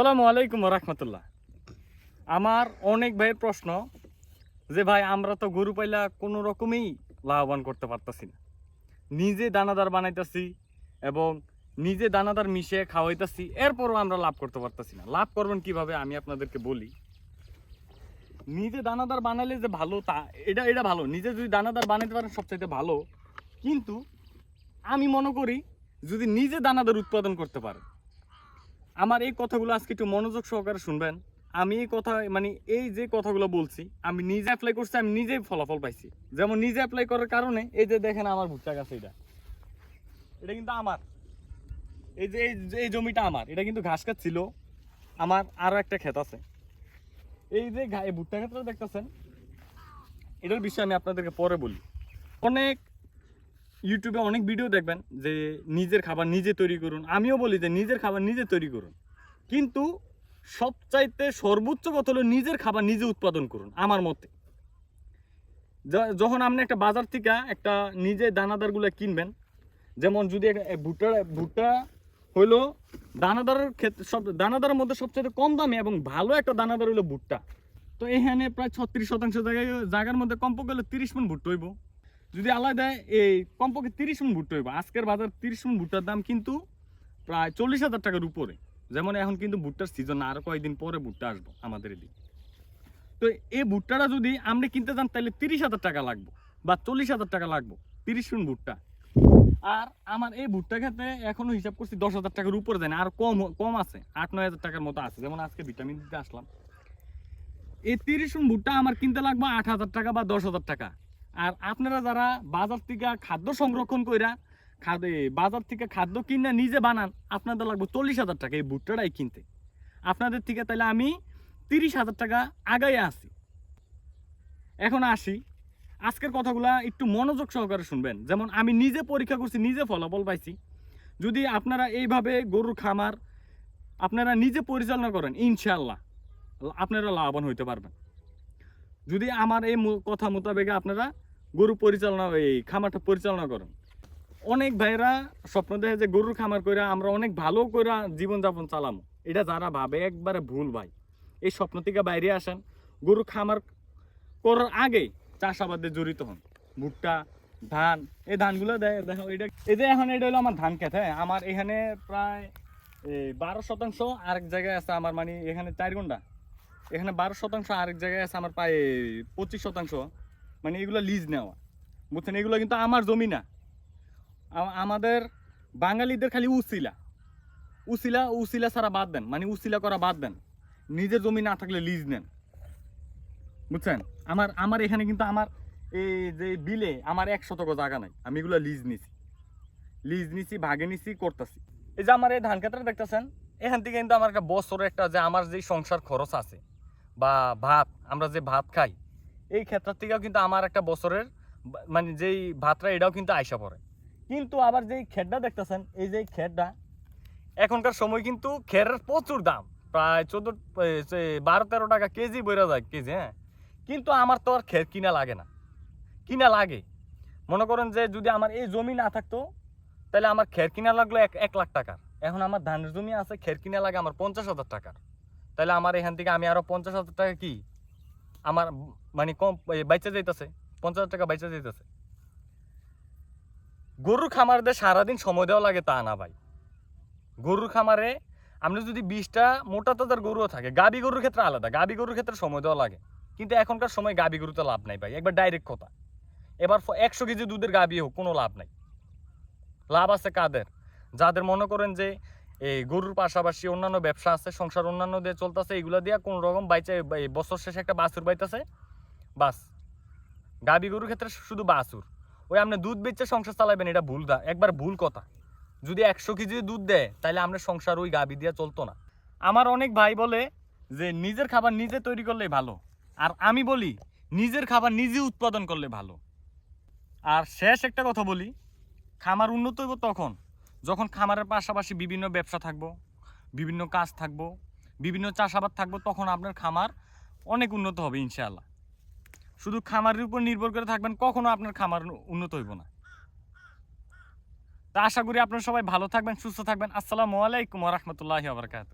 আসসালামু আলাইকুম রহমতুল্লাহ। আমার অনেক ভাইয়ের প্রশ্ন যে, ভাই, আমরা তো গরু পাইলা কোনো রকমই লাভবান করতে পারতাছি না। নিজে দানাদার বানাইতেছি এবং নিজে দানাদার মিশিয়ে খাওয়াইতেছি, এরপরও আমরা লাভ করতে পারতাছি না। লাভ করবেন কীভাবে? আমি আপনাদেরকে বলি, নিজে দানাদার বানাইলে যে ভালো তা, এটা এটা ভালো। নিজে যদি দানাদার বানাইতে পারেন, সবচাইতে ভালো। কিন্তু আমি মনে করি, যদি নিজে দানাদার উৎপাদন করতে পারেন আমার এই কথাগুলো আজকে একটু মনোযোগ সহকারে শুনবেন। আমি এই কথা মানে এই যে কথাগুলো বলছি, আমি নিজে অ্যাপ্লাই করছি, আমি নিজেই ফলাফল পাইছি। যেমন নিজে অ্যাপ্লাই করার কারণে, এই যে দেখেন আমার ভুট্টা গাছ এটা এটা কিন্তু আমার। এই যে, এই জমিটা আমার। এটা কিন্তু ঘাস কাট ছিল আমার আরও একটা ক্ষেত আছে। এই যে ভুট্টা ক্ষেতটা দেখতেছেন, এটার বিষয়ে আমি আপনাদেরকে পরে বলি। অনেক ইউটিউবে অনেক ভিডিও দেখবেন যে নিজের খাবার নিজে তৈরি করুন। আমিও বলি যে নিজের খাবার নিজে তৈরি করুন। কিন্তু সবচাইতে সর্বোচ্চ কথা হলো নিজের খাবার নিজে উৎপাদন করুন, আমার মতে। যখন আপনি একটা বাজার থেকে একটা নিজে দানাদারগুলো কিনবেন, যেমন যদি ভুট্টা ভুট্টা হইল দানাদারের ক্ষেত্রে সব, দানাদারের মধ্যে সবচেয়ে কম দামে এবং ভালো একটা দানাদার হইল ভুট্টা। তো এখানে প্রায় ছত্রিশ শতাংশ জায়গায়, জায়গার মধ্যে কমপক্ষে হলে তিরিশ মন ভুট্টা হইব। যদি আলাদা এই কমপক্ষে তিরিশ মন ভুট্টা হইব। আজকের বাজার তিরিশ মন ভুট্টার দাম কিন্তু প্রায় চল্লিশ হাজার টাকার উপরে। যেমন এখন কিন্তু ভুট্টার সিজন আরও কয়েকদিন পরে ভুট্টা আসব আমাদের এদিকে। তো এই ভুট্টাটা যদি আমরা কিনতে যান তাহলে তিরিশ হাজার টাকা লাগবে বা চল্লিশ হাজার টাকা লাগবে, তিরিশ মন ভুট্টা। আর আমার এই ভুট্টা খেতে এখনও হিসাব করছি দশ হাজার টাকার উপরে যায় না, আর কম কম আছে, আট, নয় হাজার টাকার মতো আছে। যেমন আজকে ভিটামিন দিতে আসলাম। এই তিরিশ ভুট্টা আমার কিনতে লাগবে আট হাজার টাকা বা দশ হাজার টাকা। আর আপনারা যারা বাজার থেকে খাদ্য সংরক্ষণ কইরা বাজার থেকে খাদ্য কিনে নিজে বানান, আপনাদের লাগবে চল্লিশ হাজার টাকা এই ভুট্টাটাই কিনতে। আপনাদের থেকে তাহলে আমি তিরিশ হাজার টাকা আগাই আসি এখন আসি। আজকের কথাগুলা একটু মনোযোগ সহকারে শুনবেন। যেমন আমি নিজে পরীক্ষা করছি, নিজে ফলাফল পাইছি। যদি আপনারা এইভাবে গরুর খামার আপনারা নিজে পরিচালনা করেন ইনশাল্লাহ আপনারা লাভবান হইতে পারবেন। যদি আমার এই কথা মোতাবেক আপনারা গরু পরিচালনা, এই খামারটা পরিচালনা করেন। অনেক ভাইরা স্বপ্ন দেখে যে গরুর খামার করে আমরা অনেক ভালো করে জীবনযাপন চালামো। এটা যারা ভাবে, একবারে ভুল ভাই। এই স্বপ্ন থেকে বাইরে আসেন। গরু খামার করার আগে চাষাবাদে জড়িত হন। ভুট্টা, ধান, এই ধানগুলো দে- দেখো, এটা এই যে এখন এটা হলো আমার ধান খেত হ্যাঁ? আমার এখানে প্রায় বারো শতাংশ আরেক জায়গায় আছে আমার মানে এখানে চার ঘণ্টা এখানে বারো শতাংশ আরেক জায়গায় আছে, আমার প্রায় পঁচিশ শতাংশ। মানে এগুলো লিজ নেওয়া। বুঝছেন? এগুলো কিন্তু আমার জমি না। আমাদের বাঙালিদের খালি উসিলা। উসিলা উসিলা ছাড়া বাদ দেন। মানে উসিলা করা বাদ দেন। নিজের জমি না থাকলে লিজ নেন। বুঝছেন? আমার আমার এখানে কিন্তু আমার এই যে বিলে আমার এক শতক জায়গা নাই। আমি এগুলো লিজ নিছি। লিজ নিছি, ভাগে নিছি, করতেছি। এই যে আমার এই ধান ক্ষেত্রে দেখতেছেন, এখান থেকে কিন্তু আমার একটা বছরে একটা যে আমার যে সংসার খরচ আছে বা ভাত, আমরা যে ভাত খাই, এই ক্ষেত্র থেকেও কিন্তু আমার একটা বছরের মানে যেই ভাতটা, এটাও কিন্তু আইসা পড়ে। কিন্তু আবার যেই খেডটা দেখতেছেন, এই যে খেডটা এখনকার সময় কিন্তু খেরের প্রচুর দাম। প্রায় চোদ্দ বারো, তেরো টাকা কেজি বেড়ে যায়, কেজি হ্যাঁ? কিন্তু আমার তো আর খের কিনা লাগে না। কিনা লাগে। মনে করেন যে যদি আমার এই জমি না থাকতো, তাহলে আমার খের কিনা লাগল এক এক লাখ টাকার। এখন আমার ধানের জমি আছে খের কিনা লাগে আমার পঞ্চাশ হাজার টাকার। তাহলে আমার এখান থেকে আমি আরও পঞ্চাশ হাজার টাকা কি? আমার মানে কম বাইচা যাইতেছে। পঞ্চাশ হাজার টাকা বাইচা যাইতেছে। গরুর খামারদের সারাদিন সময় দেওয়া লাগে তা না ভাই। গরুর খামারে আপনি যদি বিশটা মোটা তাজার গরুও থাকে, গাবি গরুর ক্ষেত্রে আলাদা, গাবি গরুর ক্ষেত্রে সময় দেওয়া লাগে। কিন্তু এখনকার সময় গাবি গরুতে লাভ নাই ভাই, একবার ডাইরেক্ট কথা। এবার একশো কেজি দুধের গাবি হোক, কোনো লাভ নাই। লাভ আছে কাদের? যাদের মনে করেন যে এই গরুর পাশাপাশি অন্যান্য ব্যবসা আছে, সংসার অন্যান্য দিয়ে চলতেছে, এগুলো দিয়ে কোনো রকম বাইচে বছর শেষে একটা বাছুর বাইতেছে, বাস। গাবি গরুর ক্ষেত্রে শুধু বাছুর। ওই আপনি দুধ বেচে সংসার চালাবেন এটা ভুল দা একবার ভুল কথা। যদি একশো কেজি দুধ দেয় তাহলে আমরা সংসার ওই গাবি দিয়ে চলতো না। আমার অনেক ভাই বলে যে, নিজের খাবার নিজে তৈরি করলে ভালো। আর আমি বলি, নিজের খাবার নিজে উৎপাদন করলে ভালো। আর শেষ একটা কথা বলি, খামার উন্নত হইব তখন। যখন খামারের পাশাপাশি বিভিন্ন ব্যবসা থাকব, বিভিন্ন কাজ থাকব, বিভিন্ন চাষাবাদ থাকব, তখন আপনার খামার অনেক উন্নত হবে, ইনশাআল্লাহ। শুধু খামারের উপর নির্ভর করে থাকবেন, কখনো আপনার খামার উন্নত হইব না। তা আশা করি আপনার সবাই ভালো থাকবেন, সুস্থ থাকবেন। আসসালামু আলাইকুম রহমতুল্লাহ আবরকাত